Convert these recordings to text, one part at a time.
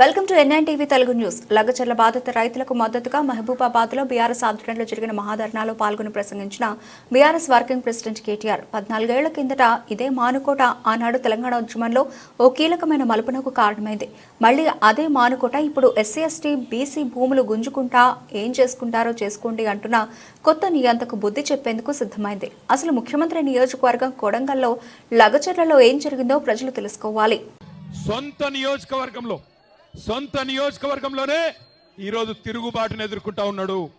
Welcome to NN Telugu news. Lagacharla బాధిత రైతులకు మద్దతుగా మహబూబాబాద్లో బీఆర్ఎస్ ఆధ్వర్యంలో జరిగిన మహాధర్నాలో పాల్గొని ప్రసంగించిన బీఆర్ఎస్ వర్కింగ్ ప్రెసిడెంట్ కేటీఆర్. పద్నాలుగేళ్ళ కిందట ఇదే మానుకోట ఆనాడు తెలంగాణ ఉద్యమంలో ఓ కీలకమైన మలుపునకు కారణమైంది. మళ్ళీ అదే మానుకోట ఇప్పుడు ఎస్సీ ఎస్టీ బీసీ భూములు గుంజుకుంటా ఏం చేసుకుంటారో చేసుకోండి అంటున్న కొత్త నియంతకు బుద్ధి చెప్పేందుకు సిద్ధమైంది. అసలు ముఖ్యమంత్రి నియోజకవర్గం కొడంగల్లో లగచర్లలో ఏం జరిగిందో ప్రజలు తెలుసుకోవాలి. సొంత నియోజకవర్గంలో సొంత నియోజకవర్గంలోనే ఈరోజు తిరుగుబాటును ఎదుర్కొంటా ఉన్నాడు.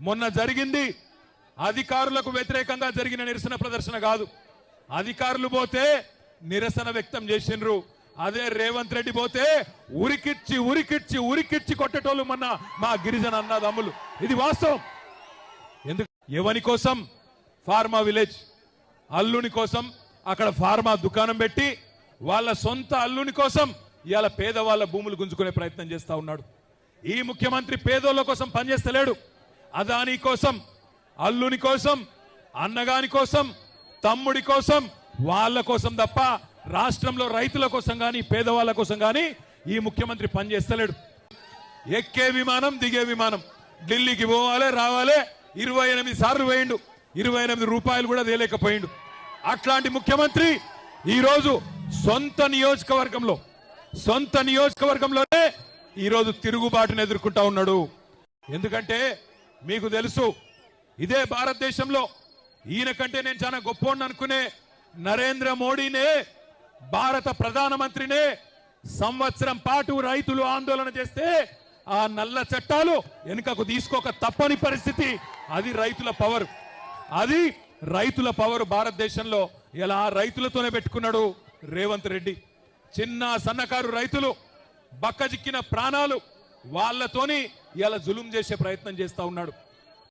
మొన్న జరిగింది అధికారులకు వ్యతిరేకంగా జరిగిన నిరసన ప్రదర్శన కాదు. అధికారులు పోతే నిరసన వ్యక్తం చేసిండ్రు. అదే రేవంత్ రెడ్డి పోతే ఉరికిచ్చి ఉరికిచ్చి ఉరికిచ్చి కొట్టేటోళ్ళు మొన్న మా గిరిజన అన్నదమ్ములు. ఇది వాస్తవం. ఎందుకు? ఎవని కోసం? Pharma village. అల్లుని కోసం. అక్కడ ఫార్మా దుకాణం పెట్టి వాళ్ళ సొంత అల్లుని కోసం ఇవాళ పేదవాళ్ళ భూములు గుంజుకునే ప్రయత్నం చేస్తా ఉన్నాడు. ఈ ముఖ్యమంత్రి పేదోళ్ళ కోసం పనిచేస్తలేడు. అదాని కోసం అల్లుని కోసం అన్నగాని కోసం తమ్ముడి కోసం వాళ్ళ కోసం తప్ప రాష్ట్రంలో రైతుల కోసం కానీ పేదవాళ్ళ కోసం కానీ ఈ ముఖ్యమంత్రి పనిచేస్తలేడు. ఎక్కే విమానం దిగే విమానం. ఢిల్లీకి పోవాలి రావాలి. ఇరవై ఎనిమిది సార్లు పోయిండు. ఇరవై ఎనిమిది రూపాయలు కూడా తేలేకపోయిండు. అట్లాంటి ముఖ్యమంత్రి ఈరోజు సొంత నియోజకవర్గంలో సొంత నియోజకవర్గంలోనే ఈరోజు తిరుగుబాటును ఎదుర్కొంటా ఉన్నాడు. ఎందుకంటే మీకు తెలుసు ఇదే భారతదేశంలో ఈయన కంటే నేను చాలా గొప్ప అనుకునే నరేంద్ర మోడీనే భారత ప్రధానమంత్రినే సంవత్సరం పాటు రైతులు ఆందోళన చేస్తే ఆ నల్ల చట్టాలు వెనుకకు తీసుకోక తప్పని పరిస్థితి. అది రైతుల పవర్. అది రైతుల పవర్ భారతదేశంలో. ఇలా రైతులతోనే పెట్టుకున్నాడు రేవంత్ రెడ్డి. చిన్న సన్నకారు రైతులు బక్కజిక్కిన ప్రాణాలు వాళ్ళతోని ఇలా జులుం చేసే ప్రయత్నం చేస్తా ఉన్నాడు.